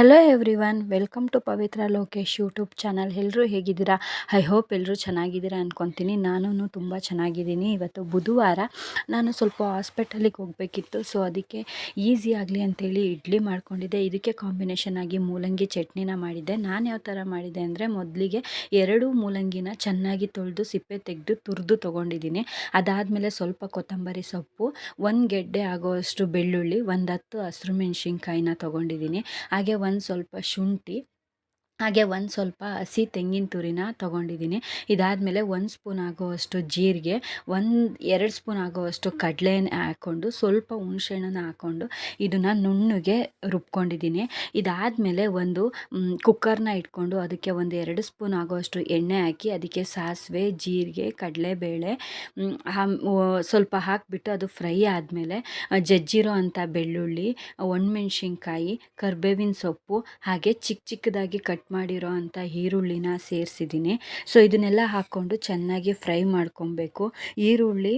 Hello everyone welcome to Pavithra Lokesh YouTube channel ಎಲ್ಲರೂ ಹೇಗಿದ್ದೀರಾ? I hope ಎಲ್ಲರೂ ಚೆನ್ನಾಗಿದ್ದೀರಾ ಅಂದ್ಕೊತೀನಿ ನಾನು ತುಂಬ ಚೆನ್ನಾಗಿದ್ದೀನಿ. ಇವತ್ತು ಬುಧವಾರ ನಾನು ಸ್ವಲ್ಪ ಹಾಸ್ಪಿಟಲಿಗೆ ಹೋಗಬೇಕಿತ್ತು. ಸೊ ಅದಕ್ಕೆ ಈಸಿ ಆಗಲಿ ಅಂತೇಳಿ ಇಡ್ಲಿ ಮಾಡ್ಕೊಂಡಿದ್ದೆ. ಇದಕ್ಕೆ ಕಾಂಬಿನೇಷನ್ ಆಗಿ ಮೂಲಂಗಿ ಚಟ್ನಿನ ಮಾಡಿದ್ದೆ. ನಾನು ಯಾವ ಥರ ಮಾಡಿದ್ದೆ ಅಂದರೆ ಮೊದಲಿಗೆ ಎರಡು ಮೂಲಂಗಿನ ಚೆನ್ನಾಗಿ ತೊಳೆದು ಸಿಪ್ಪೆ ತೆಗೆದು ತುರಿದು ತೊಗೊಂಡಿದ್ದೀನಿ. ಅದಾದಮೇಲೆ ಸ್ವಲ್ಪ ಕೊತ್ತಂಬರಿ ಸೊಪ್ಪು, ಒಂದು ಗೆಡ್ಡೆ ಆಗೋವಷ್ಟು ಬೆಳ್ಳುಳ್ಳಿ, ಒಂದು ಹತ್ತು ಹಸಿರು ಮೆಣಸಿನ್ಕಾಯಿನ ತೊಗೊಂಡಿದ್ದೀನಿ. ಹಾಗೆ ಸ್ವಲ್ಪ ಶುಂಠಿ ಹಾಗೆ ಒಂದು ಸ್ವಲ್ಪ ಹಸಿ ತೆಂಗಿನ ತುರಿನ ತೊಗೊಂಡಿದ್ದೀನಿ ಇದಾದಮೇಲೆ ಒಂದು ಸ್ಪೂನ್ ಆಗುವಷ್ಟು ಜೀರಿಗೆ, ಒಂದು, ಎರಡು ಸ್ಪೂನ್ ಆಗುವಷ್ಟು ಕಡಲೆನ ಹಾಕ್ಕೊಂಡು ಸ್ವಲ್ಪ ಹುಣಸೆಹಣ್ಣನ್ನ ಹಾಕ್ಕೊಂಡು ಇದನ್ನು ನುಣ್ಣಗೆ ರುಬ್ಕೊಂಡಿದ್ದೀನಿ ಇದಾದಮೇಲೆ ಒಂದು ಕುಕ್ಕರ್ನ ಇಟ್ಕೊಂಡು ಅದಕ್ಕೆ ಒಂದು ಎರಡು ಸ್ಪೂನ್ ಆಗುವಷ್ಟು ಎಣ್ಣೆ ಹಾಕಿ ಅದಕ್ಕೆ ಸಾಸಿವೆ, ಜೀರಿಗೆ, ಕಡಲೆಬೇಳೆ ಸ್ವಲ್ಪ ಹಾಕಿಬಿಟ್ಟು ಅದು ಫ್ರೈ ಆದಮೇಲೆ ಜಜ್ಜಿರೋ ಅಂಥ ಬೆಳ್ಳುಳ್ಳಿ, ಒಣಮೆಣ್ಸಿನ್ಕಾಯಿ, ಕರ್ಬೇವಿನ ಸೊಪ್ಪು ಹಾಗೆ ಚಿಕ್ಕ ಚಿಕ್ಕದಾಗಿ ಕಟ್ ಮಾಡಿರೋ ಅಂಥ ಈರುಳ್ಳಿನ ಸೇರಿಸಿದ್ದೀನಿ. ಸೊ ಇದನ್ನೆಲ್ಲ ಹಾಕ್ಕೊಂಡು ಚೆನ್ನಾಗಿ ಫ್ರೈ ಮಾಡ್ಕೊಬೇಕು. ಈರುಳ್ಳಿ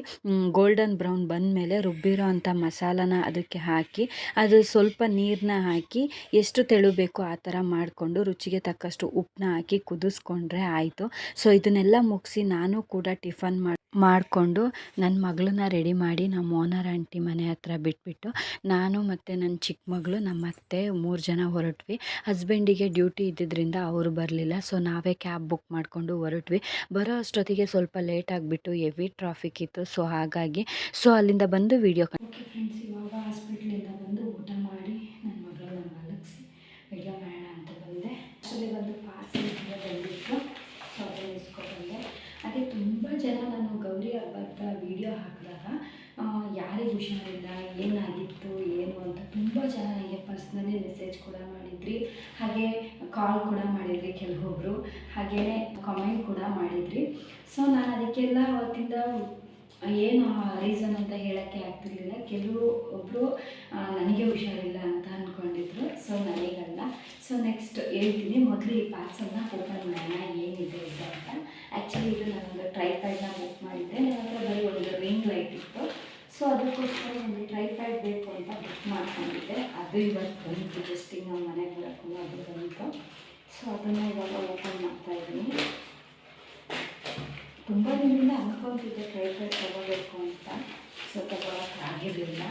ಗೋಲ್ಡನ್ ಬ್ರೌನ್ ಬಂದಮೇಲೆ ರುಬ್ಬಿರೋ ಅಂಥ ಮಸಾಲನ ಅದಕ್ಕೆ ಹಾಕಿ, ಅದು ಸ್ವಲ್ಪ ನೀರನ್ನ ಹಾಕಿ ಎಷ್ಟು ತೆಳು ಬೇಕೋ ಆ ಥರ ಮಾಡಿಕೊಂಡು ರುಚಿಗೆ ತಕ್ಕಷ್ಟು ಉಪ್ಪನ್ನ ಹಾಕಿ ಕುದಿಸ್ಕೊಂಡ್ರೆ ಆಯಿತು. ಸೊ ಇದನ್ನೆಲ್ಲ ಮುಗಿಸಿ ನಾನು ಕೂಡ ಟಿಫನ್ ಮಾಡಿ, ಮಾಡಿಕೊಂಡು ನನ್ನ ಮಗಳನ್ನ ರೆಡಿ ಮಾಡಿ ನಮ್ಮ ಓನರ್ ಆಂಟಿ ಮನೆ ಹತ್ರ ಬಿಟ್ಬಿಟ್ಟು ನಾನು ಮತ್ತು ನನ್ನ ಚಿಕ್ಕ ಮಗಳು ನಮ್ಮ ಅತ್ತೆ ಮೂರು ಜನ ಹೊರಟ್ವಿ. ಹಸ್ಬೆಂಡಿಗೆ ಡ್ಯೂಟಿ ಇದ್ದಿದ್ದರಿಂದ ಅವರು ಬರಲಿಲ್ಲ. ಸೊ, ನಾವೇ ಕ್ಯಾಬ್ ಬುಕ್ ಮಾಡಿಕೊಂಡು ಹೊರಟ್ವಿ. ಬರೋ ಅಷ್ಟೊತ್ತಿಗೆ ಸ್ವಲ್ಪ ಲೇಟ್ ಆಗಿಬಿಟ್ಟು ಹೆವಿ ಟ್ರಾಫಿಕ್ ಇತ್ತು. ಸೊ, ಹಾಗಾಗಿ, ಸೊ, ಅಲ್ಲಿಂದ ಬಂದು ವೀಡಿಯೋ ಓಕೆ ಫ್ರೆಂಡ್ಸ್ ಇವಾಗ ಹಾಸ್ಪಿಟ್ಲಿಂದ ಬಂದು ಊಟ ಮಾಡಿ ನನ್ನ ಮಗಳನ್ನ ಮಲಗಿಸಿ. ವೀಡಿಯೋ ಮಾಡೋಣ ಅಂತ ಬಂದೆ. ಆ್ಯಕ್ಚುಲಿ ಬಂದು ಪಾರ್ಸಲ್ ಬಂದಿತ್ತು ಇಸ್ಕೊಬಂದೆ. ಅದೇ ತುಂಬ ಜನ ನಾನು ಗೌರಿ ಹಬ್ಬದ ವೀಡಿಯೋ ಹಾಕಿದಾಗ ಯಾರಿಗೆ ಹುಷಾರಿಲ್ಲ ಏನಾಗಿತ್ತು, ಏನು ಅಂತ ತುಂಬ ಜನ ನನಗೆ ಪರ್ಸ್ನಲಿ ಮೆಸೇಜ್ ಕೂಡ ಮಾಡಿದ್ರಿ. ಹಾಗೆ ಕಾಲ್ ಕೂಡ ಮಾಡಿದ್ರಿ ಕೆಲವೊಬ್ಬರು ಹಾಗೆಯೇ ಕಮೆಂಟ್ ಕೂಡ ಮಾಡಿದ್ರಿ. ಸೊ ನಾನು ಅದಕ್ಕೆಲ್ಲ ಅವತ್ತಿಂದ ಏನು ರೀಸನ್ ಅಂತ ಹೇಳೋಕ್ಕೆ ಆಗ್ತಿರ್ಲಿಲ್ಲ. ಕೆಲವು ಒಬ್ಬರು ನನಗೆ ಹುಷಾರಿಲ್ಲ ಅಂತ ಅಂದ್ಕೊಂಡಿದ್ರು ಸೊ ನನಗಲ್ಲ. ಸೊ ನೆಕ್ಸ್ಟ್ ಹೇಳ್ತೀನಿ. ಮೊದಲು ಈ ಪಾರ್ಸಲ್ನ ಓಪನ್ ಮಾಡೋಣ, ಏನಿದೆ ಅಂತ. ಆ್ಯಕ್ಚುಲಿ ಇದು ನಾನೊಂದು ಟ್ರೈಪ್ಯಾಡ್ನ ಬುಕ್ ಮಾಡಿದ್ದೆ. ನನ್ನ ಹತ್ರ ಬರೀ ಒಂದು ರಿಂಗ್ ಲೈಟ್ ಇತ್ತು. ಸೊ ಅದಕ್ಕೋಸ್ಕರ ಒಂದು ಟ್ರೈಪ್ಯಾಡ್ ಬೇಕು ಅಂತ ಬುಕ್ ಮಾಡ್ಕೊಂಡಿದ್ದೆ. ಅದು ಇವತ್ತು ಬಂತು ಜಸ್ಟ್ ಈಗ ನಾವು ಮನೆಗೆ ಬರೋಕ್ಕೂ ಅದು ಬಂತು ಸೊ ಅದನ್ನು ಇವಾಗ ಓಪನ್ ಮಾಡ್ತಾಯಿದ್ದೀನಿ ತುಂಬ ದಿನದಿಂದ ಟ್ರೈ ಟ್ರೈಪ್ಯಾಡ್ ತಗೋಬೇಕು ಅಂತ. ಸೊ ತಗೊಳಕ್ಕಾಗಿರಲಿಲ್ಲ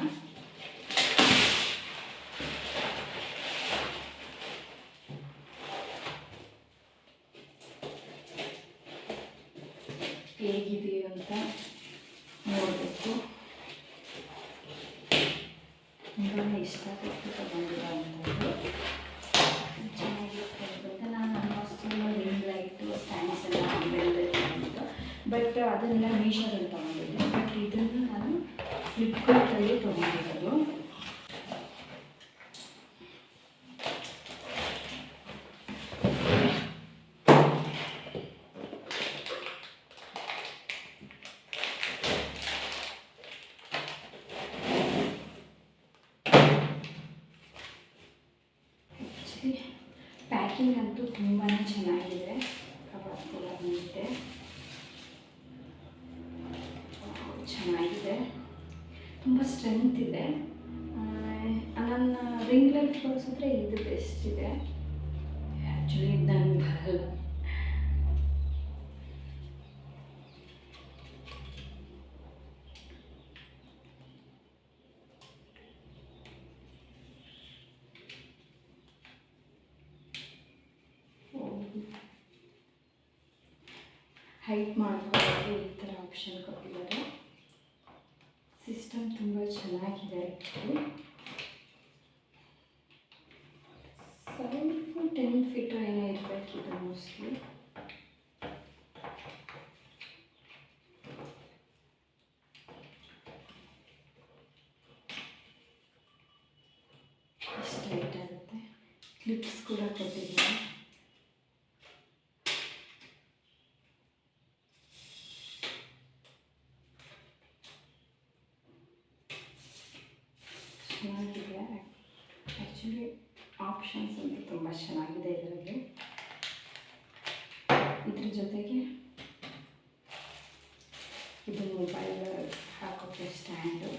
ಹೇಗಿದೆ ಅಂತ ನೋಡಬೇಕು ತುಂಬಾ ಇಷ್ಟಪಟ್ಟು ತಗೊಂಡಿರೋ ಅಂಥದ್ದು ಚೆನ್ನಾಗಿರುತ್ತೆ ಅಂತ ನಾನು ಆಲ್ಮೋಸ್ಟ್ ರಿಂಗ್ ಲೈಟು ಸ್ಟ್ಯಾಂಡ್ಸ್ ಎಲ್ಲ ಅಂಗಡಿಯಲ್ಲಿ ತಗೊಂಡಿದ್ದು ಬಟ್ ಅದನ್ನೆಲ್ಲ ಮೀಶೋದಲ್ಲಿ ತೊಗೊಂಡಿದ್ದೆ ಬಟ್ ಇದನ್ನು ನಾನು ಫ್ಲಿಪ್ಕಾರ್ಟಲ್ಲಿ ತೊಗೊಂಡಿರೋದು ಪ್ಯಾಕಿಂಗ್ ಅಂತೂ ತುಂಬಾ ಚೆನ್ನಾಗಿದೆ ಕಬಾಬ್ ಕೂಡ ಬಂದಿದೆ ಚೆನ್ನಾಗಿದೆ ತುಂಬ ಸ್ಟ್ರೆಂತ್ ಇದೆ. ನನ್ನ ರಿಂಗ್ ಲೈಟ್ ತೋರಿಸಿದ್ರೆ ಇದು ಬೆಸ್ಟ್ ಇದೆ. ಆ್ಯಕ್ಚುಲಿ ಇದು ನನಗೆ ಬರಲ್ಲ. ತುಂಬ ಚೆನ್ನಾಗಿದೆ. ಆ್ಯಕ್ಚುಲಿ ಸ್ವಲ್ಪ ಟೆನ್ ಫೀಟ್ ಏನೋ ಇರಬೇಕಿದೆ ಮೋಸ್ಟ್ಲಿ ಚೆನ್ನಾಗಿದೆ ಆ್ಯಕ್ಚುಲಿ ಆಪ್ಷನ್ಸ್ ಅಂತೂ ತುಂಬ ಚೆನ್ನಾಗಿದೆ ಇದರಲ್ಲಿ ಇದ್ರ ಜೊತೆಗೆ ಇದು ಮೊಬೈಲ್ ಹಾಕೋಕ್ಕೆ ಸ್ಟ್ಯಾಂಡು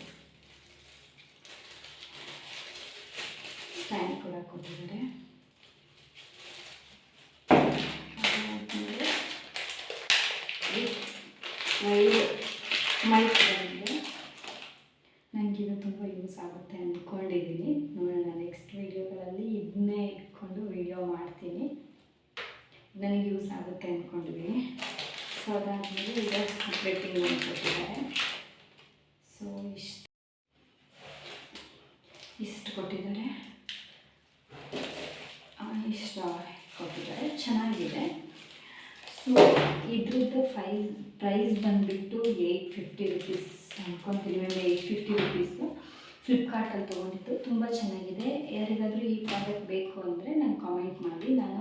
ಈ ಪ್ರಾಡಕ್ಟ್ ಬೇಕು ಅಂದರೆ ನಾನು ಕಾಮೆಂಟ್ ಮಾಡಿ, ನಾನು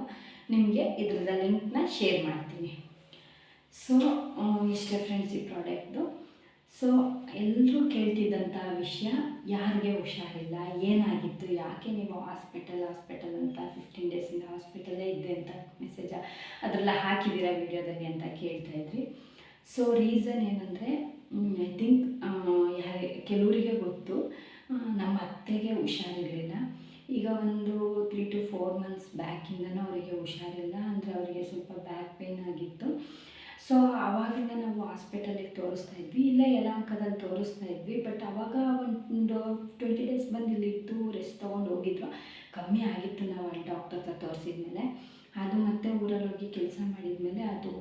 ನಿಮಗೆ ಇದ್ರದ ಲಿಂಕ್ನ ಶೇರ್ ಮಾಡ್ತೀನಿ. ಸೊ ಇಷ್ಟೇ ಫ್ರೆಂಡ್ಸ್ ಈ ಪ್ರಾಡಕ್ಟು ಸೊ ಎಲ್ಲರೂ ಕೇಳ್ತಿದ್ದಂಥ ವಿಷಯ, ಯಾರಿಗೆ ಹುಷಾರಿಲ್ಲ, ಏನಾಗಿತ್ತು, ಯಾಕೆ ನೀವು ಹಾಸ್ಪಿಟಲ್ ಹಾಸ್ಪಿಟಲ್ ಅಂತ ಫಿಫ್ಟೀನ್ ಡೇಸಿಂದ ಹಾಸ್ಪಿಟಲೇ ಇದ್ದೆ ಅಂತ ಮೆಸೇಜ ಅದರೆಲ್ಲ ಹಾಕಿದ್ದೀರ ವಿಡಿಯೋದಲ್ಲಿ ಅಂತ ಕೇಳ್ತಾ ಇದ್ರಿ. ಸೊ ರೀಸನ್ ಏನಂದರೆ ಐ ಥಿಂಕ್ ಯಾರ, ಕೆಲವರಿಗೆ ಗೊತ್ತು ನಮ್ಮ ಅತ್ತೆಗೆ ಹುಷಾರಿರಲಿಲ್ಲ. ಈಗ ಒಂದು ತ್ರೀ ಟು ಫೋರ್ ಮಂತ್ಸ್ ಬ್ಯಾಕಿಂದನೂ ಅವರಿಗೆ ಹುಷಾರಿಲ್ಲ, ಅಂದರೆ ಅವರಿಗೆ ಸ್ವಲ್ಪ ಬ್ಯಾಕ್ ಪೇನ್ ಆಗಿತ್ತು. ಸೊ ಆವಾಗಿಂದ ನಾವು ಹಾಸ್ಪಿಟಲಿಗೆ ತೋರಿಸ್ತಾ ಇದ್ವಿ. ಇಲ್ಲೇ ಯಲಹಂಕದಲ್ಲಿ ತೋರಿಸ್ತಾ ಇದ್ವಿ ಬಟ್ ಆವಾಗ ಒಂದು ಟ್ವೆಂಟಿ ಡೇಸ್ ಬಂದು ಇಲ್ಲಿದ್ದು ರೆಸ್ಟ್ ತೊಗೊಂಡು ಹೋಗಿದ್ರು. ಕಮ್ಮಿ ಆಗಿತ್ತು ನಾವು ಅಲ್ಲಿ ಡಾಕ್ಟರ್ ಹತ್ರ ತೋರಿಸಿದ್ಮೇಲೆ. ಅದು ಮತ್ತೆ ಊರಲ್ಲಿ ಹೋಗಿ ಕೆಲಸ ಮಾಡಿದ್ಮೇಲೆ ಅದು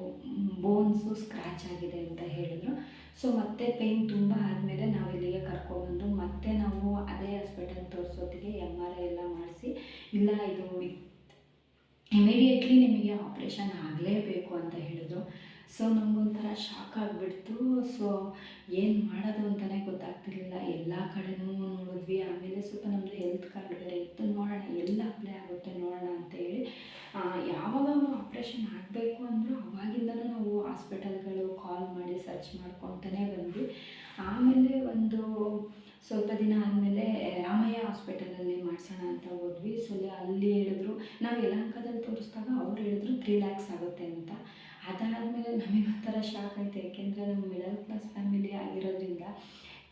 ಬೋನ್ಸು ಸ್ಕ್ರ್ಯಾಚ್ ಆಗಿದೆ ಅಂತ ಹೇಳಿದ್ರು. ಸೊ ಮತ್ತೆ ಪೇಯ್ನ್ ತುಂಬ ಆದಮೇಲೆ ನಾವು ಇಲ್ಲಿಗೆ ಕರ್ಕೊಂಡ್ಬಂದು ಮತ್ತೆ ನಾವು ಅದೇ ಹಾಸ್ಪಿಟಲ್ ತೋರಿಸೋತ್ತಿಗೆ ಎಂ ಆರ್ ಐ ಎಲ್ಲ ಮಾಡಿಸಿ, ಇಲ್ಲ ಇದು ಇಮಿಡಿಯೇಟ್ಲಿ ನಿಮಗೆ ಆಪ್ರೇಷನ್ ಆಗಲೇಬೇಕು ಅಂತ ಹೇಳಿದ್ರು. ಸೊ ನಮಗೊಂಥರ ಶಾಕ್ ಆಗಿಬಿಡ್ತು. ಸೊ ಏನು ಮಾಡೋದು ಅಂತಲೇ ಗೊತ್ತಾಗ್ತಿರ್ಲಿಲ್ಲ. ಎಲ್ಲ ಕಡೆನೂ ನೋಡಿದ್ವಿ. ಆಮೇಲೆ ಸ್ವಲ್ಪ ನಮ್ಮದು ಹೆಲ್ತ್ ಕಾರ್ಡ್ ಬೇರೆ ಇತ್ತು. ನೋಡೋಣ ಎಲ್ಲ ಅಪ್ಲೈ ಆಗುತ್ತೆ ನೋಡೋಣ ಅಂತ ಹೇಳಿ ಆ, ಯಾವಾಗ ಅವರು ಆಪ್ರೇಷನ್ ಆಗಬೇಕು ಅಂದರೂ ಅವಾಗಿಂದಲೂ ನಾವು ಹಾಸ್ಪಿಟಲ್ಗಳು ಕಾಲ್ ಮಾಡಿ ಸರ್ಚ್ ಮಾಡ್ಕೊತಾನೆ ಬಂದ್ವಿ. ಆಮೇಲೆ ಒಂದು ಸ್ವಲ್ಪ ದಿನ ಆದಮೇಲೆ ರಾಮಯ್ಯ ಹಾಸ್ಪಿಟಲಲ್ಲಿ ಮಾಡಿಸೋಣ ಅಂತ ಹೋದ್ವಿ. ಸೊ ಅಲ್ಲಿ ಹೇಳಿದ್ರು. ನಾವು ಯಲಹಂಕದಲ್ಲಿ ತೋರಿಸಿದಾಗ ಅವ್ರು ಹೇಳಿದ್ರು ತ್ರೀ ಲ್ಯಾಕ್ಸ್ ಆಗುತ್ತೆ ಅಂತ. ಅದಾದಮೇಲೆ ನಮಗೊಂಥರ ಶಾಕ್ ಆಯಿತು. ಏಕೆಂದರೆ ನಾವು ಮಿಡಲ್ ಕ್ಲಾಸ್ ಫ್ಯಾಮಿಲಿ ಆಗಿರೋದ್ರಿಂದ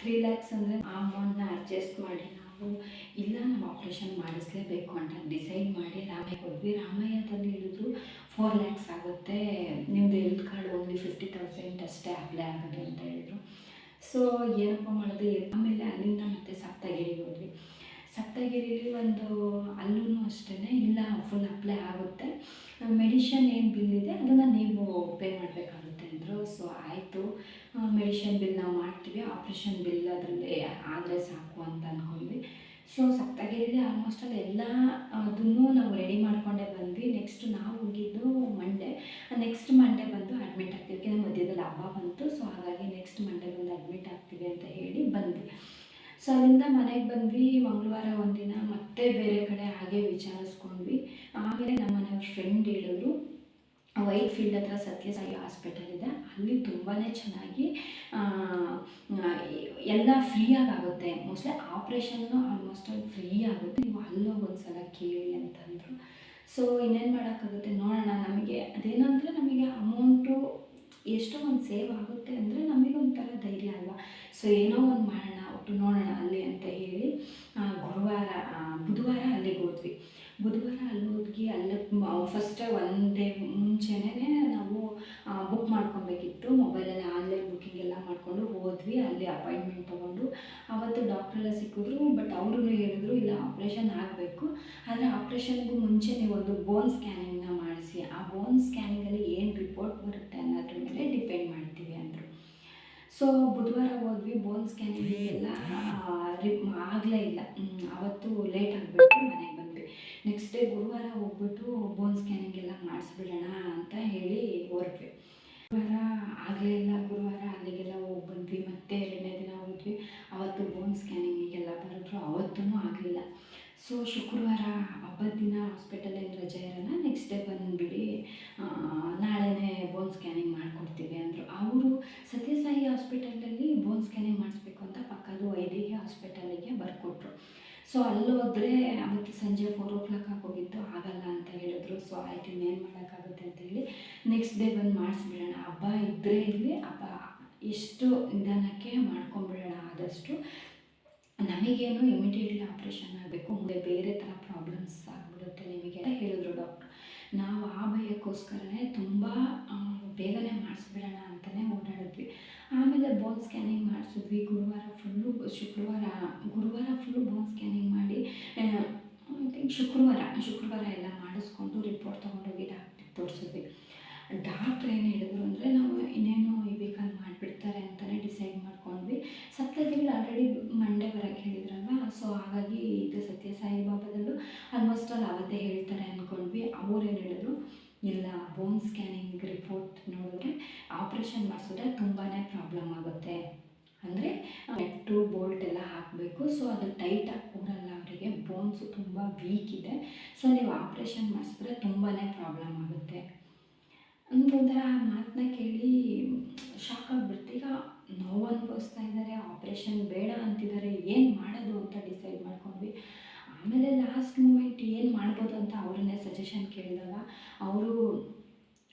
ತ್ರೀ ಲ್ಯಾಕ್ಸ್ ಅಂದರೆ ಆ ಅಮೌಂಟ್ನ ಅಡ್ಜಸ್ಟ್ ಮಾಡಿ ನಾವು, ಇಲ್ಲ, ನಾವು ಆಪ್ರೇಷನ್ ಮಾಡಿಸ್ಲೇಬೇಕು ಅಂತ ಡಿಸೈಡ್ ಮಾಡಿ ರಾಮಯ್ಯ ಹೋದ್ವಿ ರಾಮಯ್ಯದಲ್ಲಿ ಹೇಳಿದ್ರು ಫೋರ್ ಲ್ಯಾಕ್ಸ್ ಆಗುತ್ತೆ. ನಿಮ್ಮದು health card only fifty thousand ಅಷ್ಟೇ ಅಪ್ಲೈ ಆಗೋದು ಅಂತ ಹೇಳಿದ್ರು. ಸೊ ಏನಪ್ಪ ಮಾಡೋದು, ಆಮೇಲೆ ಅಲ್ಲಿಂದ ಮತ್ತೆ ಸಪ್ತಗಿರಿಗೆ ಹೋದ್ವಿ. ಸಪ್ತಗಿರಿಲಿ ಒಂದು ಅಲ್ಲೂ ಅಷ್ಟೇ ಇಲ್ಲ ಫುಲ್ ಅಪ್ಲೈ ಆಗುತ್ತೆ. ಮೆಡಿಷನ್ ಏನು ಬಿಲ್ ಇದೆ, ಅದನ್ನು ನೀವು ಪೇ ಮಾಡಬೇಕಾಗುತ್ತೆ ಅಂದರು. ಸೊ ಆಯಿತು. ಮೆಡಿಷನ್ ಬಿಲ್ ನಾವು ಮಾಡ್ತೀವಿ. ಆಪ್ರೇಷನ್ ಬಿಲ್ ಅದರಲ್ಲಿ ಆದರೆ ಸಾಕು ಅಂತ ಅಂದ್ಕೊಂಡ್ವಿ ಸೊ ಸಪ್ತಗಿರಿಲಿ ಆಲ್ಮೋಸ್ಟ್ ಅಲ್ಲಿ ಎಲ್ಲ ಅದನ್ನು ನಾವು ರೆಡಿ ಮಾಡ್ಕೊಂಡೆ ಬಂದ್ವಿ. ನೆಕ್ಸ್ಟ್ ನಾವು ಹೋಗಿದ್ದು ಮಂಡೇ ನೆಕ್ಸ್ಟ್ ಮಂಡೇ ಬಂದು ಅಡ್ಮಿಟ್ ಆಗ್ತೀವಿ. ಯಾಕೆಂದರೆ ಮಧ್ಯದಲ್ಲಿ ಹಬ್ಬ ಬಂತು. ಸೊ ಹಾಗಾಗಿ ನೆಕ್ಸ್ಟ್ ಮಂಡೇ ಬಂದು ಅಡ್ಮಿಟ್ ಆಗ್ತೀವಿ ಅಂತ ಹೇಳಿ ಬಂದ್ವಿ. ಸೊ ಅಲ್ಲಿಂದ ಮನೆಗೆ ಬಂದ್ವಿ. ಮಂಗಳವಾರ ಒಂದಿನ ಮತ್ತೆ ಬೇರೆ ಕಡೆ ಹಾಗೆ ವಿಚಾರಿಸ್ಕೊಂಡ್ವಿ. ಆಮೇಲೆ ನಮ್ಮ ಮನೆಯವ್ರ ಫ್ರೆಂಡ್ ಹೇಳಿದ್ರು ವೈಟ್ ಫೀಲ್ಡ್ ಹತ್ರ ಸತ್ಯಸಾಯಿ ಹಾಸ್ಪಿಟಲ್ ಇದೆ. ಅಲ್ಲಿ ತುಂಬಾ ಚೆನ್ನಾಗಿ ಎಲ್ಲ ಫ್ರೀಯಾಗಿ ಆಗುತ್ತೆ mostly operation almost all free ಆಗುತ್ತೆ. ನೀವು ಅಲ್ಲೋಗಿ ಒಂದ್ಸಲ ಕೇಳಿ ಅಂತಂದರು. ಸೊ ಇನ್ನೇನು ಮಾಡೋಕ್ಕಾಗುತ್ತೆ ನೋಡೋಣ. ನಮಗೆ ಅದೇನಂದರೆ ನಮಗೆ ಅಮೌಂಟು ಎಷ್ಟೋ ಒಂದು ಸೇವ್ ಆಗುತ್ತೆ ಅಂದರೆ ನಮಗೆ ಒಂಥರ ಧೈರ್ಯ ಅಲ್ವಾ? ಸೊ ಏನೋ ಒಂದು ಮಾಡೋಣ. ಒಟ್ಟು ನೋಡೋಣ ಅಲ್ಲಿ ಅಂತ ಹೇಳಿ ಗುರುವಾರ ಬುಧವಾರ ಅಲ್ಲಿಗೆ ಹೋದ್ವಿ. ಬುಧವಾರ ಅಲ್ಲಿ ಹೋಗಿ ಅಲ್ಲಿ ಫಸ್ಟ್ ಒಂದೇ ಮುಂಚೆನೇ ನಾವು ಬುಕ್ ಮಾಡ್ಕೊಬೇಕಿತ್ತು. ಮೊಬೈಲಲ್ಲಿ ಆನ್ಲೈನ್ ಅಪಾಯಿಂಟ್ಮೆಂಟ್ ತೊಗೊಂಡು ಆವತ್ತು ಡಾಕ್ಟ್ರೆಲ್ಲ ಸಿಕ್ಕಿದ್ರು ಬಟ್ ಅವರು ಹೇಳಿದ್ರು, ಇಲ್ಲ ಆಪ್ರೇಷನ್ ಆಗಬೇಕು. ಆದರೆ ಆಪ್ರೇಷನ್ಗೂ ಮುಂಚೆ ನೀವು ಒಂದು ಬೋನ್ ಸ್ಕ್ಯಾನಿಂಗ್ನ ಮಾಡಿಸಿ. ಆ ಬೋನ್ ಸ್ಕ್ಯಾನಿಂಗಲ್ಲಿ ಏನು ರಿಪೋರ್ಟ್ ಬರುತ್ತೆ ಅನ್ನೋದ್ರ ಮೇಲೆ ಡಿಪೆಂಡ್ ಮಾಡ್ತೀವಿ, ಅಂದರು. ಸೊ ಬುಧವಾರ ಹೋದ್ವಿ ಬೋನ್ ಸ್ಕ್ಯಾನಿಂಗ್ ಎಲ್ಲ ಆಗಲೇ ಇಲ್ಲ. ಅವತ್ತು ಲೇಟ್ ಆಗಿಬಿಟ್ಟು ಮನೆಗೆ ಬಂದ್ವಿ. ನೆಕ್ಸ್ಟ್ ಡೇ ಗುರುವಾರ ಹೋಗ್ಬಿಟ್ಟು ಬೋನ್ ಸ್ಕ್ಯಾನಿಂಗ್ ಎಲ್ಲ ಮಾಡಿಸ್ಬಿಡೋಣ ಅಂತ ಹೇಳಿ ಹೊರಟ್ವಿ. ಗುರುವಾರ ಆಗಲೇ ಇಲ್ಲ, ಗುರುವಾರ ಅಲ್ಲಿಗೆಲ್ಲ ಹೋಗಿ ಬಂದ್ವಿ. ಸೊ ಆಯ್ತು, ಇನ್ನೇನು ಮಾಡೋಕ್ಕಾಗುತ್ತೆ ಅಂತ ಹೇಳಿ ನೆಕ್ಸ್ಟ್ ಡೇ ಬಂದು ಮಾಡಿಸ್ಬಿಡೋಣ. ಹಬ್ಬ ಇದ್ದರೆ ಇಲ್ಲಿ ಹಬ್ಬ ಎಷ್ಟು ನಿಧಾನಕ್ಕೆ ಮಾಡ್ಕೊಂಬಿಡೋಣ ಆದಷ್ಟು ನಮಗೇನು ಇಮಿಡಿಯೇಟ್ಲಿ ಆಪ್ರೇಷನ್ ಆಗಬೇಕು, ಮುಂದೆ ಬೇರೆ ಥರ ಪ್ರಾಬ್ಲಮ್ಸ್ ಆಗಿಬಿಡುತ್ತೆ ನಿಮಗೆ ಅಂತ ಹೇಳಿದ್ರು ಡಾಕ್ಟ್ರು ನಾವು ಆ ಭಯಕ್ಕೋಸ್ಕರನೇ ತುಂಬ ಬೇಗನೆ ಮಾಡಿಸ್ಬಿಡೋಣ ಅಂತಲೇ ಓಡಾಡಿದ್ವಿ. ಆಮೇಲೆ ಬೋನ್ ಸ್ಕ್ಯಾನಿಂಗ್ ಮಾಡಿಸಿದ್ವಿ. ಗುರುವಾರ ಫುಲ್ಲು ಶುಕ್ರವಾರ, ಗುರುವಾರ ಫುಲ್ಲು ಬೋನ್ ಸ್ಕ್ಯಾನಿಂಗ್ ಮಾಡಿ ಐ ಶುಕ್ರವಾರ ಶುಕ್ರವಾರ ಎಲ್ಲ ಮಾಡಿಸ್ಕೊಂಡು ರಿಪೋರ್ಟ್ ತೊಗೊಂಡೋಗಿ ಡಾಕ್ಟ್ರಿಗೆ ತೋರಿಸಿದ್ವಿ. ಡಾಕ್ಟ್ರ್ ಏನು ಹೇಳಿದ್ರು ಅಂದರೆ ನಾವು ಇನ್ನೇನು ಈ ವೀಕಲ್ಲಿ ಮಾಡಿಬಿಡ್ತಾರೆ ಅಂತಲೇ ಡಿಸೈಡ್ ಮಾಡ್ಕೊಂಡ್ವಿ. ಸಪ್ತತಿಗಳು ಆಲ್ರೆಡಿ ಮಂಡೇ ಬರೋಕ್ಕೆ ಹೇಳಿದ್ರಲ್ವ? ಸೊ ಹಾಗಾಗಿ ಇದು ಸತ್ಯ ಸಾಯಿ ಬಾಬಾದಲ್ಲೂ ಆಲ್ಮೋಸ್ಟ್ ಆಲ್ ಅವತ್ತೇ ಹೇಳ್ತಾರೆ ಅಂದ್ಕೊಂಡ್ವಿ ಅವ್ರು ಏನು ಹೇಳಿದ್ರು? ಇಲ್ಲ ಬೋನ್ ಸ್ಕ್ಯಾನಿಂಗ್ ರಿಪೋರ್ಟ್ ನೋಡಿದ್ರೆ ಆಪ್ರೇಷನ್ ಮಾಡಿಸಿದ್ರೆ ತುಂಬಾ ಪ್ರಾಬ್ಲಮ್ ಆಗುತ್ತೆ. ಅಂದರೆ ನೆಟ್ಟು ಬೋಲ್ಟ್ ಎಲ್ಲ ಹಾಕಬೇಕು. ಸೊ ಅದು ಟೈಟಾಗಿ ಕೂರಲ್ಲ ಬೋನ್ಸು ತುಂಬ ವೀಕ್ ಇದೆ. ಸೊ ನೀವು ಆಪ್ರೇಷನ್ ಮಾಡಿಸಿದ್ರೆ ತುಂಬಾ ಪ್ರಾಬ್ಲಮ್ ಆಗುತ್ತೆ. ಒಂಥರ ಆ ಮಾತನ್ನ ಕೇಳಿ ಶಾಕ್ ಆಗಿಬಿಡ್ತು. ಈಗ ನೋವು ಅನುಭವಿಸ್ತಾ ಇದ್ದಾರೆ. ಆಪ್ರೇಷನ್ ಬೇಡ ಅಂತಿದ್ದಾರೆ. ಏನು ಮಾಡೋದು ಅಂತ ಡಿಸೈಡ್ ಮಾಡ್ಕೊಂಡ್ವಿ. ಆಮೇಲೆ ಲಾಸ್ಟ್ ಮೂಮೆಂಟ್ ಏನು ಮಾಡ್ಬೋದು ಅಂತ ಅವ್ರನ್ನೇ ಸಜೆಷನ್ ಕೇಳಿದಾಗ ಅವರು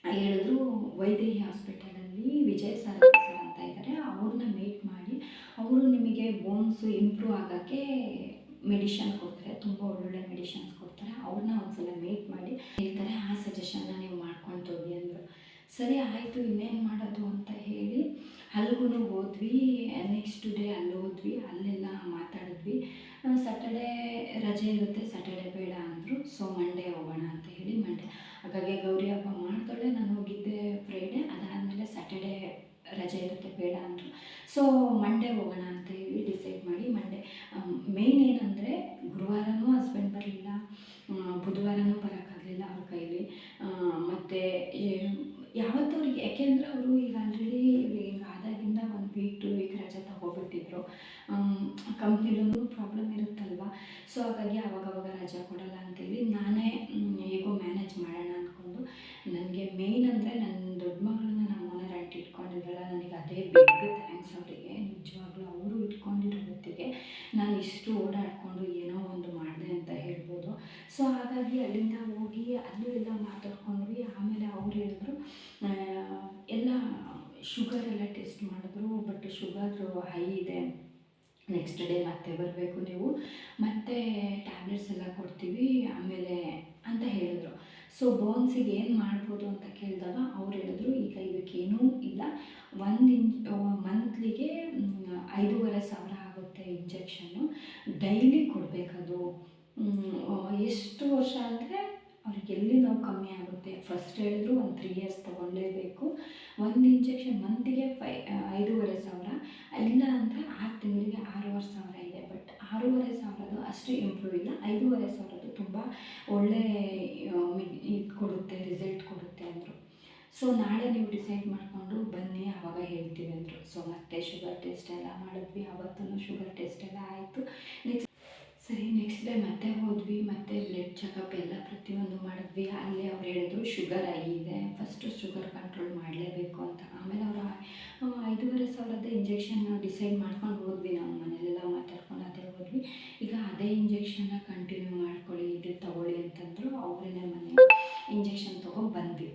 ಹೇಳಿದ್ರು, ವೈದೇಹಿ ಹಾಸ್ಪಿಟಲಲ್ಲಿ ವಿಜಯ್ ಸಾರಥಿ ಸರ್ ಅಂತ ಇದ್ದಾರೆ. ಅವ್ರನ್ನ ಮೀಟ್ ಮಾಡಿ, ಅವರು ನಿಮಗೆ ಬೋನ್ಸು ಇಂಪ್ರೂವ್ ಆಗೋಕ್ಕೆ ಮೆಡಿಷನ್ ಕೊಡ್ತಾರೆ, ತುಂಬ ಒಳ್ಳೊಳ್ಳೆ ಮೆಡಿಷನ್ಸ್ ಕೊಡ್ತಾರೆ. ಅವ್ರನ್ನ ಒಂದ್ಸಲ ಮೀಟ್ ಮಾಡಿ ಹೇಳ್ತಾರೆ ಆ ಸಜೆಷನ್ನ ನೀವು ಮಾಡ್ಕೊಂಡು ಹೋಗಿ ಅಂದರು. ಸರಿ, ಆಯಿತು, ಇನ್ನೇನು ಮಾಡೋದು ಅಂತ ಹೇಳಿ ಅಲ್ಲಿಗೂ ಹೋದ್ವಿ. ನೆಕ್ಸ್ಟ್ ಡೇ ಅಲ್ಲಿ ಹೋದ್ವಿ, ಅಲ್ಲೆಲ್ಲ ಮಾತಾಡಿದ್ವಿ. ಸ್ಯಾಟರ್ಡೇ ರಜೆ ಇರುತ್ತೆ ಸ್ಯಾಟರ್ಡೇ ಬೇಡ ಅಂದರು. ಸೊ ಮಂಡೇ ಹೋಗೋಣ ಅಂತ ಹೇಳಿ ಮಂಡೇ ಹಾಗಾಗಿ ಗೌರಿ ಹಬ್ಬ ಮಾಡ್ತಾಳೆ ನಾನು ಹೋಗಿದ್ದೆ ಫ್ರೈಡೇ ಅದಾದಮೇಲೆ ಸ್ಯಾಟರ್ಡೇ ರಜೆ ಇರುತ್ತೆ, ಬೇಡ ಅಂದರು. ಸೊ ಮಂಡೇ ಹೋಗೋಣ ಅಂತ ಹೇಳಿ ಡಿಸೈಡ್ ಮಾಡಿ ಮಂಡೇ ಮೇಯ್ನ್ ಏನಂದರೆ ಗುರುವಾರನೂ ಹಸ್ಬೆಂಡ್ ಬರಲಿಲ್ಲ ಬುಧವಾರನೂ ಬರೋಕ್ಕಾಗಲಿಲ್ಲ ಅವ್ರ ಕೈಲಿ. ಮತ್ತು ಯಾವತ್ತೂ ಅವ್ರಿಗೆ ಯಾಕೆಂದರೆ ಅವರು ಈಗ ಆಲ್ರೆಡಿ ಈಗ ಆದಾಗಿಂದ ಒಂದು ವೀಕ್ ಟು ವೀಕ್ ರಜೆ ತಗೊಬಿಟ್ಟಿದ್ರು. ಕಂಪ್ನಿಲೂ ಪ್ರಾಬ್ಲಮ್ ಇರುತ್ತಲ್ವ? ಸೊ ಹಾಗಾಗಿ ಅವಾಗವಾಗ ರಜೆ ಕೊಡಲ್ಲ ಅಂತೇಳಿ ನಾನೇ ಓಡಾಡಿಕೊಂಡು ಏನೋ ಒಂದು ಮಾಡಿದೆ ಅಂತ ಹೇಳ್ಬೋದು. ಸೊ ಹಾಗಾಗಿ ಅಲ್ಲಿಂದ ಹೋಗಿ ಅಲ್ಲೂ ಎಲ್ಲ ಮಾತಾಡ್ಕೊಂಡ್ವಿ. ಆಮೇಲೆ ಅವ್ರು ಹೇಳಿದ್ರು ಎಲ್ಲ ಶುಗರ್ ಎಲ್ಲ ಟೆಸ್ಟ್ ಮಾಡಿದ್ರು ಬಟ್ ಶುಗರ್ ಹೈ ಇದೆ. ನೆಕ್ಸ್ಟ್ ಡೇ ಮತ್ತೆ ಬರಬೇಕು ನೀವು. ಮತ್ತೆ ಟ್ಯಾಬ್ಲೆಟ್ಸ್ ಎಲ್ಲ ಕೊಡ್ತೀವಿ. ಆಮೇಲೆ ಅಂತ ಹೇಳಿದ್ರು. ಸೊ ಬೋನ್ಸಿಗೆ ಏನು ಮಾಡ್ಬೋದು ಅಂತ ಕೇಳಿದಾಗ ಅವ್ರು ಹೇಳಿದ್ರು, ಈಗ ಇದಕ್ಕೇನೂ ಇಲ್ಲ. ಒಂದು ಇನ್ ಮಂತ್ಲಿಗೆ ಐದೂವರೆ ಸಾವಿರ ಇಂಜೆಕ್ಷನ್ನು ಡೈಲಿ ಕೊಡಬೇಕದು ಎಷ್ಟು ವರ್ಷ ಅಂದರೆ ಅವ್ರಿಗೆ ಎಲ್ಲಿ ನೋವು ಕಮ್ಮಿ ಆಗುತ್ತೆ? ಫಸ್ಟ್ ಹೇಳಿದ್ರು ಒಂದು ತ್ರೀ ಇಯರ್ಸ್ ತೊಗೊಳ್ಳೇಬೇಕು ಒಂದು ಇಂಜೆಕ್ಷನ್ ಮಂತಿಗೆ ಫೈ ಐದೂವರೆ ಸಾವಿರ. ಇಲ್ಲ ಅಂದರೆ ಆರು ತಿಂಗಳಿಗೆ ಆರೂವರೆ ಸಾವಿರ ಇದೆ. ಬಟ್ ಆರೂವರೆ ಸಾವಿರದ್ದು ಅಷ್ಟು ಇಂಪ್ರೂವ್ ಇಲ್ಲ. ಐದೂವರೆ ಸಾವಿರದ್ದು ತುಂಬ ಒಳ್ಳೆ ಇದು ಕೊಡುತ್ತೆ ರಿಸಲ್ಟ್ ಸೊ ನಾಳೆ ನೀವು ಡಿಸೈಡ್ ಮಾಡಿಕೊಂಡು ಬನ್ನಿ ಆವಾಗ ಹೇಳ್ತೀವಿ ಅಂದರು. ಸೊ ಮತ್ತೆ ಶುಗರ್ ಟೆಸ್ಟ್ ಎಲ್ಲ ಮಾಡಿದ್ವಿ ಆವತ್ತೂ ಶುಗರ್ ಟೆಸ್ಟ್ ಎಲ್ಲ ಆಯಿತು. ನೆಕ್ಸ್ಟ್ ಸರಿ ನೆಕ್ಸ್ಟ್ ಡೇ ಮತ್ತೆ ಹೋದ್ವಿ, ಮತ್ತೆ ಬ್ಲಡ್ ಚೆಕಪ್ ಎಲ್ಲ ಪ್ರತಿಯೊಂದು ಮಾಡಿದ್ವಿ. ಅಲ್ಲಿ ಅವ್ರು ಹೇಳಿದ್ರು ಶುಗರ್ ಆಗಿದೆ ಫಸ್ಟು ಶುಗರ್ ಕಂಟ್ರೋಲ್ ಮಾಡಲೇಬೇಕು ಅಂತ. ಆಮೇಲೆ ಅವರು ಐದೂವರೆ ಸಾವಿರದ ಇಂಜೆಕ್ಷನ್ ಡಿಸೈಡ್ ಮಾಡ್ಕೊಂಡು ಹೋದ್ವಿ ನಾವು ಮನೇಲೆಲ್ಲ ಮಾತಾಡ್ಕೊಂಡು ಅದೇ ಹೋದ್ವಿ. ಈಗ ಅದೇ ಇಂಜೆಕ್ಷನ್ನ ಕಂಟಿನ್ಯೂ ಮಾಡ್ಕೊಳ್ಳಿ, ಇದು ತಗೊಳ್ಳಿ ಅಂತಂದರು ಅವರೇ ಮನೆ ಇಂಜೆಕ್ಷನ್ ತೊಗೊಂಡು ಬಂದ್ವಿ.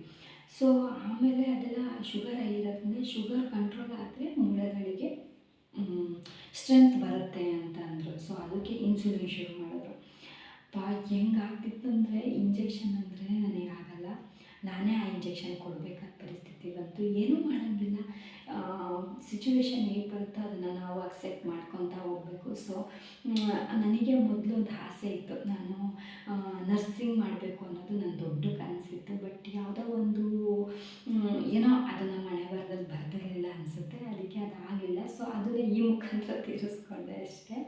ಸೊ ಆಮೇಲೆ ಅದೆಲ್ಲ ಶುಗರ್ ಆಗಿರೋದ್ರಿಂದ ಶುಗರ್ ಕಂಟ್ರೋಲ್ ಆದರೆ ಮೂಳೆಗಳಿಗೆ ಸ್ಟ್ರೆಂತ್ ಬರುತ್ತೆ ಅಂತ ಅಂದರು. ಸೊ ಅದಕ್ಕೆ ಇನ್ಸುಲಿನ್ ಶುರು ಮಾಡಿದ್ರು. ಪಾ ಹೆಂಗಾಗ್ತಿತ್ತು ಅಂದರೆ ಇಂಜೆಕ್ಷನ್ ಅಂದ್ರೆ ನನಗೆ ಆಗಲ್ಲ. ನಾನೇ ಆ ಇಂಜೆಕ್ಷನ್ ಕೊಡಬೇಕಾದ ಪರಿಸ್ಥಿತಿ ಬಂತು. ಏನೂ ಮಾಡೋಂಗಿಲ್ಲ. ಸಿಚುವೇಶನ್ ಹೇಗೆ ಬರುತ್ತೋ ಅದನ್ನು ನಾವು ಅಕ್ಸೆಪ್ಟ್ ಮಾಡ್ಕೊತಾ ಹೋಗಬೇಕು. ಸೊ ನನಗೆ ಮೊದಲು ಒಂದು ಆಸೆ ಇತ್ತು. ನಾನು ನರ್ಸಿಂಗ್ ಮಾಡಬೇಕು ಅನ್ನೋದು ನನ್ನ ದೊಡ್ಡ ಕನಸಿತ್ತು. ಬಟ್ ಯಾವುದೋ ಒಂದು ಏನೋ ಅದನ್ನು ಮನೆ ಬರದಲ್ಲಿ ಬರ್ದಿರಲಿಲ್ಲ ಅನಿಸುತ್ತೆ. ಅದಕ್ಕೆ ಅದು ಆಗಿಲ್ಲ. ಸೊ ಅದನ್ನು ಈ ಮುಖಾಂತರ ತೀರಿಸ್ಕೊಂಡೆ ಅಷ್ಟೇ.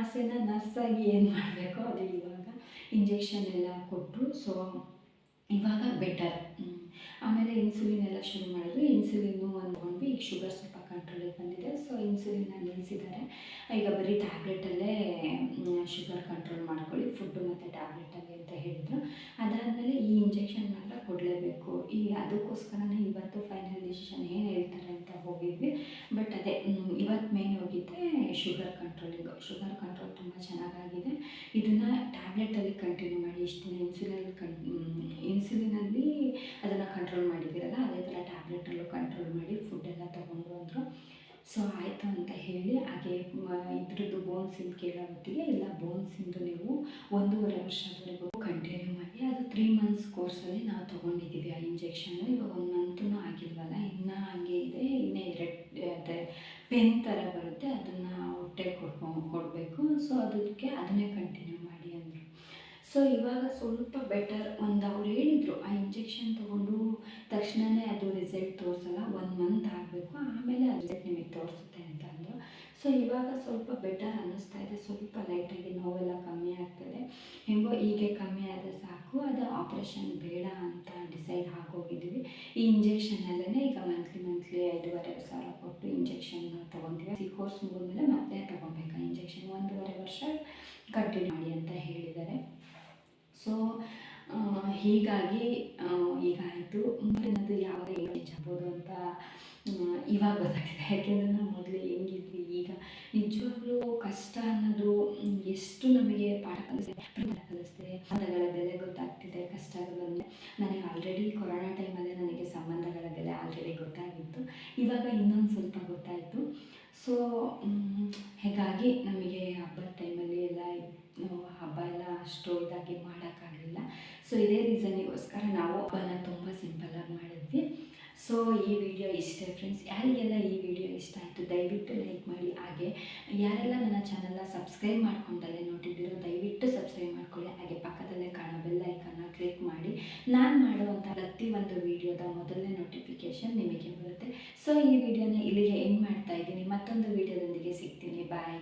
ಆಸೆನ ನರ್ಸಾಗಿ ಏನು ಮಾಡಬೇಕು ಅದು ಇವಾಗ ಇಂಜೆಕ್ಷನ್ ಎಲ್ಲ ಕೊಟ್ಟರು ಸೊ ಇವಾಗ ಬೆಟರ್ ಆಮೇಲೆ ಇನ್ಸುಲಿನ್ ಎಲ್ಲ ಶುರು ಮಾಡಿದ್ರು. ಇನ್ಸುಲಿನ್ನು ಅಂದ್ಕೊಂಡ್ವಿ ಈಗ ಶುಗರ್ ಸ್ವಲ್ಪ ಕಂಟ್ರೋಲಿಗೆ ಬಂದಿದೆ. ಸೊ ಇನ್ಸುಲಿನ್ನ ನಿಲ್ಲಿಸಿದ್ದಾರೆ. ಈಗ ಬರೀ ಟ್ಯಾಬ್ಲೆಟಲ್ಲೇ ಶುಗರ್ ಕಂಟ್ರೋಲ್ ಮಾಡ್ಕೊಳ್ಳಿ. ಫುಡ್ಡು ಮತ್ತು ಟ್ಯಾಬ್ಲೆಟಲ್ಲಿ ಅಂತ ಹೇಳಿದರು. ಅದಾದಮೇಲೆ ಈ ಇಂಜೆಕ್ಷನ್ ಮಾತ್ರ ಕೊಡಲೇಬೇಕು. ಈ ಅದಕ್ಕೋಸ್ಕರನೇ ಇವತ್ತು ಫೈನಲ್ ಡಿಸಿಷನ್ ಏನು ಹೇಳ್ತಾರೆ ಅಂತ ಹೋಗಿದ್ವಿ. ಬಟ್ ಅದೇ ಶುಗರ್ ಕಂಟ್ರೋಲಿಂಗು ಶುಗರ್ ಕಂಟ್ರೋಲ್ ತುಂಬ ಚೆನ್ನಾಗಾಗಿದೆ. ಇದನ್ನು ಟ್ಯಾಬ್ಲೆಟಲ್ಲಿ ಕಂಟಿನ್ಯೂ ಮಾಡಿ, ಇಷ್ಟು ದಿನ ಇನ್ಸುಲಿನ್ ಕನ್ ಇನ್ಸುಲಿನಲ್ಲಿ ಅದನ್ನು ಕಂಟ್ರೋಲ್ ಮಾಡಿದ್ದೀರಲ್ಲ, ಅದೇ ಥರ ಟ್ಯಾಬ್ಲೆಟಲ್ಲೂ ಕಂಟ್ರೋಲ್ ಮಾಡಿ ಫುಡ್ಡೆಲ್ಲ ತೊಗೊಂಡು ಅಂದರು. ಸೊ ಆಯಿತು ಅಂತ ಹೇಳಿ, ಹಾಗೆ ಇದ್ರದ್ದು ಬೋನ್ಸಿಂದು ಕೇಳೋ ಹೊತ್ತಿಗೆ, ಇಲ್ಲ ಬೋನ್ಸಿಂದು ನೀವು ಒಂದೂವರೆ ವರ್ಷದವರೆಗೂ ಕಂಟಿನ್ಯೂ ಮಾಡಿ, ಅದು ತ್ರೀ ಮಂತ್ಸ್ ಕೋರ್ಸಲ್ಲಿ ನಾವು ತೊಗೊಂಡಿದ್ದೀವಿ ಆ ಇಂಜೆಕ್ಷನ್ನು ಇವಾಗ ಒಂದು ಮಂತೂ ಆಗಿಲ್ವಲ್ಲ, ಇನ್ನೂ ಹಾಗೆ ಇದೆ, ಇನ್ನೇ ಎರಡು ಅದಕ್ಕೆ ಅದನ್ನೇ ಕಂಟಿನ್ಯೂ ಮಾಡಿ ಅಂದರು. ಸೊ ಇವಾಗ ಸ್ವಲ್ಪ ಬೆಟರ್ ಒಂದು ಅವ್ರು ಹೇಳಿದರು, ಆ ಇಂಜೆಕ್ಷನ್ ತೊಗೊಂಡು ತಕ್ಷಣವೇ ಅದು ರಿಸಲ್ಟ್ ತೋರಿಸಲ್ಲ ಒನ್ ಮಂತ್ ಆಗಬೇಕು, ಆಮೇಲೆ ಆ ರಿಸಲ್ಟ್ ನಿಮಗೆ ತೋರಿಸುತ್ತೆ ಅಂತ ಅಂದರು. ಸೊ ಇವಾಗ ಸ್ವಲ್ಪ ಬೆಟರ್ ಅನ್ನಿಸ್ತಾ ಇದೆ, ಸ್ವಲ್ಪ ಲೈಟಾಗಿ ನೋವೆಲ್ಲ ಕಮ್ಮಿ ಆಗ್ತದೆ. ಹೆಂಗೋ ಹೀಗೆ ಕಮ್ಮಿ ಆದರೆ ಸಾಕು, ಅದು ಆಪ್ರೇಷನ್ ಬೇಡ ಅಂತ ಡಿಸೈಡ್ ಆಗೋಗಿದ್ದೀವಿ. ಈ ಇಂಜೆಕ್ಷನಲ್ಲೇ ಈಗ ಮಂತ್ಲಿ ಮಂತ್ಲಿ ಐದೂವರೆ ಸಾವಿರ ಕೊಟ್ಟು ಇಂಜೆಕ್ಷನ್ ತೊಗೊತೀವಿ. ಈ ಕೋರ್ಸ್ ಮುಗಿದ್ಮೇಲೆ ಮತ್ತೆ ತೊಗೊಬೇಕಾ ಇಂಜೆಕ್ಷನ್ ಒಂದೂವರೆ ವರ್ಷ ಕಂಟಿನ್ಯೂ ಮಾಡಿ ಅಂತ ಹೇಳಿದ್ದಾರೆ. ಸೊ ಹೀಗಾಗಿ ಈಗ ಆಯಿತು. ಮುಂದಿನದು ಯಾವಾಗ ಚೇಂಜ್ ಆಗ್ಬೋದು ಅಂತ ಇವಾಗ ಗೊತ್ತಾಗಿದೆ ಯಾಕೆಂದರೆ ನಾವು ಮೊದಲು ಹೆಂಗಿದ್ವಿ, ಈಗ ನಿಜವಾಗ್ಲೂ ಕಷ್ಟ ಅನ್ನೋದು ಎಷ್ಟು ನಮಗೆ ಪಾಠ ಕಲಿಸ್ತಿದೆ ಕಲಿಸ್ತಿದೆ ಸಂಬಂಧಗಳ ಬೆಲೆ ಗೊತ್ತಾಗ್ತಿದೆ ಕಷ್ಟಗಳಲ್ಲಿ ನನಗೆ ಆಲ್ರೆಡಿ ಕೊರೋನಾ ಟೈಮಲ್ಲೇ ನನಗೆ ಸಂಬಂಧಗಳ ಬೆಲೆ ಆಲ್ರೆಡಿ ಗೊತ್ತಾಗಿತ್ತು. ಇವಾಗ ಇನ್ನೊಂದು ಸ್ವಲ್ಪ ಗೊತ್ತಾಯಿತು. ಸೊ ಹೀಗಾಗಿ ನಮಗೆ ಇಷ್ಟೇ ಫ್ರೆಂಡ್ಸ್ ಯಾರಿಗೆಲ್ಲ ಈ ವಿಡಿಯೋ ಇಷ್ಟ ಆಯಿತು, ದಯವಿಟ್ಟು ಲೈಕ್ ಮಾಡಿ. ಹಾಗೆ ಯಾರೆಲ್ಲ ನನ್ನ ಚಾನಲ್ನ ಸಬ್ಸ್ಕ್ರೈಬ್ ಮಾಡ್ಕೊಂಡಲ್ಲೇ ನೋಡಿದ್ದೀರೋ, ದಯವಿಟ್ಟು ಸಬ್ಸ್ಕ್ರೈಬ್ ಮಾಡ್ಕೊಳ್ಳಿ. ಹಾಗೆ ಪಕ್ಕದಲ್ಲೇ ಕಾಣೋ ಬೆಲ್ ಐಕನ್ನ ಕ್ಲಿಕ್ ಮಾಡಿ. ನಾನು ಮಾಡುವಂಥ ಪ್ರತಿಯೊಂದು ವಿಡಿಯೋದ ಮೊದಲನೇ ನೋಟಿಫಿಕೇಷನ್ ನಿಮಗೆ ಬರುತ್ತೆ. ಸೊ ಈ ವಿಡಿಯೋನ ಇಲ್ಲಿಗೆ ಎಂಡ್ ಮಾಡ್ತಾ ಇದ್ದೀನಿ. ಮತ್ತೊಂದು ವಿಡಿಯೋದೊಂದಿಗೆ ಸಿಗ್ತೀನಿ. ಬಾಯ್